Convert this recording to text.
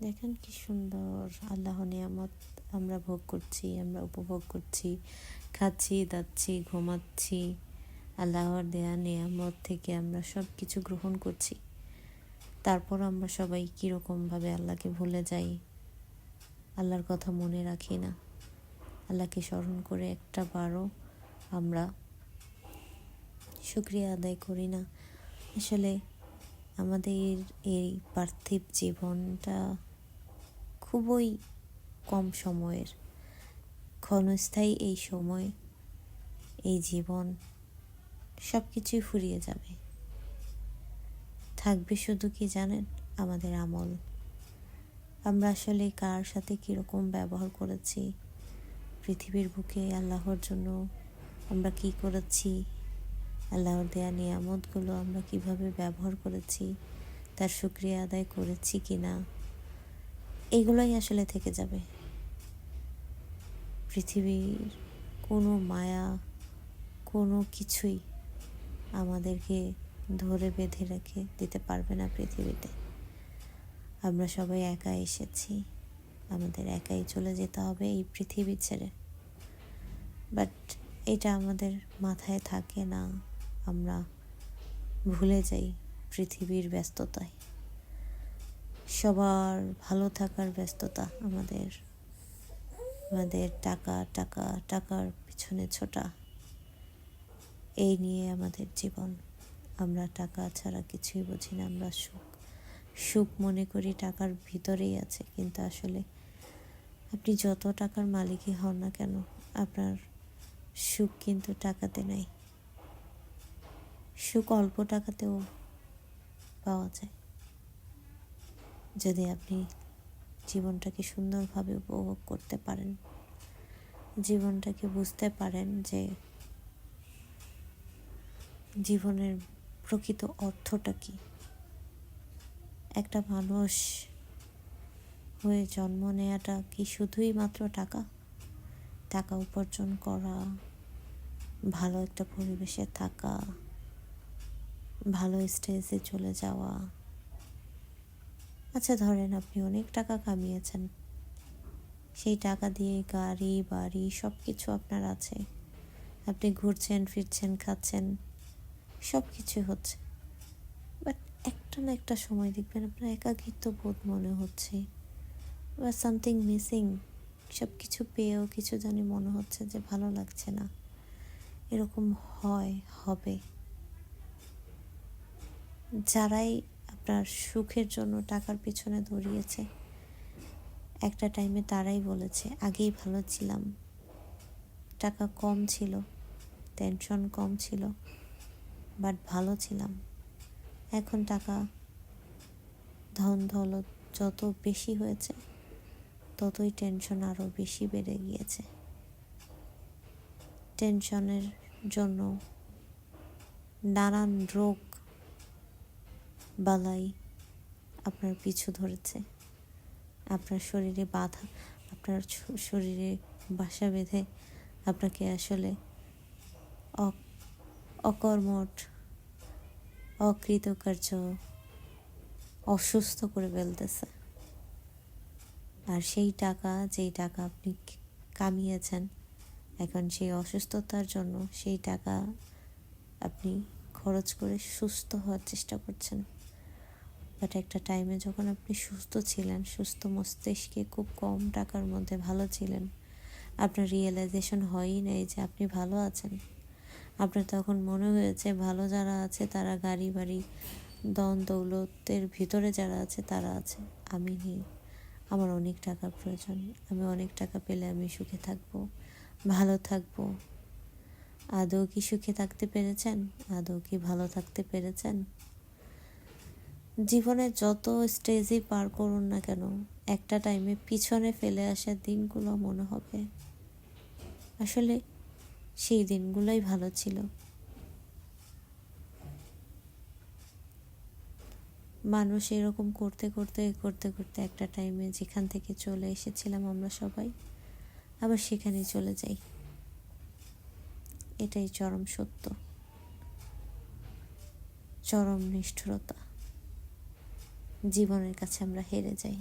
দেখেন কি সুন্দর। আল্লাহ নিয়ামত আমরা ভোগ করছি, আমরা উপভোগ করছি। খাচ্ছি, দাচ্ছি, ঘুমাচ্ছি। আল্লাহর দেয়া নিয়ামত থেকে আমরা সব কিছু গ্রহণ করছি। তারপর আমরা সবাই কীরকমভাবে আল্লাহকে ভুলে যাই? আল্লাহর কথা মনে রাখি না। আল্লাহকে স্মরণ করে একটা বারও আমরা শুক্রিয়া আদায় করি না। আসলে আমাদের এই পার্থিব জীবনটা খুবই কম সময়ের ক্ষণস্থায়ী এই সময়, এই জীবন সব কিছুই ফুরিয়ে যাবে। থাকবে শুধু কি জানেন আমাদের আমল? আমরা আসলে কার সাথে কীরকম ব্যবহার করেছি? পৃথিবীর বুকে আল্লাহর জন্য আমরা কি করেছি? আল্লাহর দেয়া নিয়ামতগুলো আমরা কীভাবে ব্যবহার করেছি? তার সুক্রিয়া আদায় করেছি কি না এগুলোই আসলে থেকে যাবে। পৃথিবীর কোনো মায়া, কোনো কিছুই আমাদেরকে ধরে বেঁধে রেখে দিতে পারবে না পৃথিবীতে। আমরা সবাই একা এসেছি। আমাদের একাই চলে যেতে হবে এই পৃথিবী ছেড়ে। বাট এটা আমাদের মাথায় থাকে না। আমরা ভুলে যাই পৃথিবীর ব্যস্ততায়। সবার ভালো থাকার ব্যস্ততা আমাদের আমাদের টাকা টাকা, টাকার পিছনে ছোটা। এই নিয়ে আমাদের জীবন। আমরা টাকা ছাড়া কিছুই বুঝি না, আমরা সুখ। সুখ মনে করি টাকার ভিতরেই আছে, কিন্তু আসলে আপনি যত টাকার মালিকই হন না কেন, আপনার সুখ কিন্তু টাকাতে নাই। সুখ অল্প টাকাতেও পাওয়া যায়। যদি আপনি জীবনটাকে সুন্দরভাবে উপভোগ করতে পারেন, জীবনটাকে বুঝতে পারেন যে জীবনের প্রকৃত অর্থটা কি। একটা মানুষ হয়ে জন্ম নেওয়াটা কি শুধুই মাত্র টাকা? টাকা উপার্জন করা, ভালো একটা পরিবেশে থাকা, ভালো স্টেজে চলে যাওয়া আচ্ছা ধরেন আপনি অনেক টাকা কামিয়েছেন। সেই টাকা দিয়ে গাড়ি, বাড়ি সব কিছু আপনার আছে। আপনি ঘুরছেন, ফিরছেন, খাচ্ছেন সব কিছু হচ্ছে। বাট একটা না একটা সময় দেখবেন আপনার একাকিত্ব বোধ মনে হচ্ছে। বা সামথিং মিসিং সব কিছু পেয়েও কিছু জানি মনে হচ্ছে যে ভালো লাগছে না। এরকম হয়, হবে। যারাই আপনার সুখের জন্য টাকার পিছনে দৌড়িয়েছে। একটা টাইমে তারাই বলেছে, আগেই ভালো ছিলাম। টাকা কম ছিল টেনশন কম ছিল বাট ভালো ছিলাম। এখন টাকা ধন দৌলত যত বেশি হয়েছে, ততই টেনশন আরও বেশি বেড়ে গিয়েছে। টেনশনের জন্য নানান রোগ বালাই আপনার পিছু ধরেছে। আপনার শরীরে বাধা, আপনার শরীরে বাসা বেঁধে আপনাকে আসলে অকর্মঠ, অকৃতকার্য, অসুস্থ করে ফেলতেছে। আর সেই টাকা, যেই টাকা আপনি কামিয়েছেন, এখন সেই অসুস্থতার জন্য সেই টাকা আপনি খরচ করে সুস্থ হওয়ার চেষ্টা করছেন। বাট একটা টাইমে যখন আপনি সুস্থ ছিলেন, সুস্থ মস্তিষ্কে খুব কম টাকার মধ্যে ভালো ছিলেন, আপনার রিয়েলাইজেশন হয়ই নাই যে আপনি ভালো আছেন। আপনার তখন মনে হয়েছে ভালো যারা আছে তারা গাড়ি, বাড়ি, দন, দৌলতের ভিতরে যারা আছে তারা আছে। আমি নেই। আমার অনেক টাকার প্রয়োজন। আমি অনেক টাকা পেলে আমি সুখে থাকব, ভালো থাকব। আদৌ কি সুখে থাকতে পেরেছেন? আদৌ কি ভালো থাকতে পেরেছেন? জীবনে যত স্টেজই পার করুন না কেন, একটা টাইমে পিছনে ফেলে আসা দিনগুলো মনে হবে। আসলে সেই দিনগুলোই ভালো ছিল। মানুষ এরকম করতে করতে করতে করতে একটা টাইমে যেখান থেকে চলে এসেছিলাম আমরা সবাই, আবার সেখানে চলে যাই। এটাই চরম সত্য। চরম নিষ্ঠুরতা। জীবনের কাছে আমরা হেরে যাই।